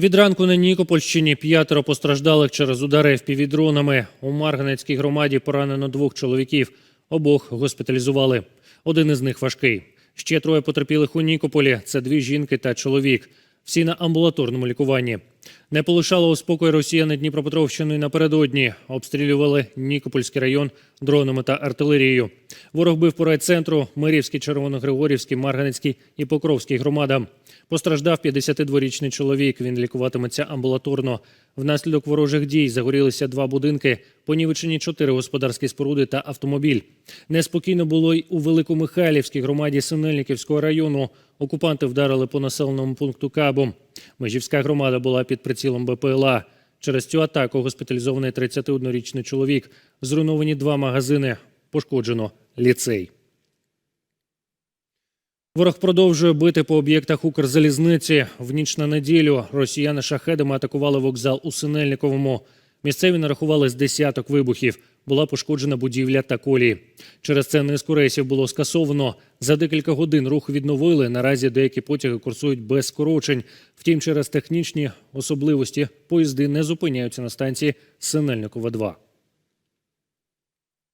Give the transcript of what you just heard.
Від ранку на Нікопольщині п'ятеро постраждалих через удари впівдронами. У Марганецькій громаді поранено двох чоловіків. Обох госпіталізували. Один із них важкий. Ще троє потерпілих у Нікополі. Це дві жінки та чоловік. Всі на амбулаторному лікуванні. Не полишало у росіяни Дніпропетровщину і напередодні. Обстрілювали Нікопольський район дронами та артилерією. Ворог бив по райцентру, Мирівський, Червоногригорівський, Марганецький і Покровський громадам. Постраждав 52-річний чоловік. Він лікуватиметься амбулаторно. Внаслідок ворожих дій загорілися два будинки, понівечені чотири господарські споруди та автомобіль. Неспокійно було й у Великомихайлівській громаді Синельниківського району. Окупанти вдарили по населеному пункту Кабу. Межівська громада була під прицілом БПЛА. Через цю атаку госпіталізований 31-річний чоловік. Зруйновані два магазини. Пошкоджено ліцей. Ворог продовжує бити по об'єктах Укрзалізниці. В ніч на неділю росіяни шахедами атакували вокзал у Синельниковому. Місцеві нарахували з десяток вибухів. Була пошкоджена будівля та колії. Через це низку рейсів було скасовано. За декілька годин рух відновили. Наразі деякі потяги курсують без скорочень. Втім, через технічні особливості поїзди не зупиняються на станції Синельникова 2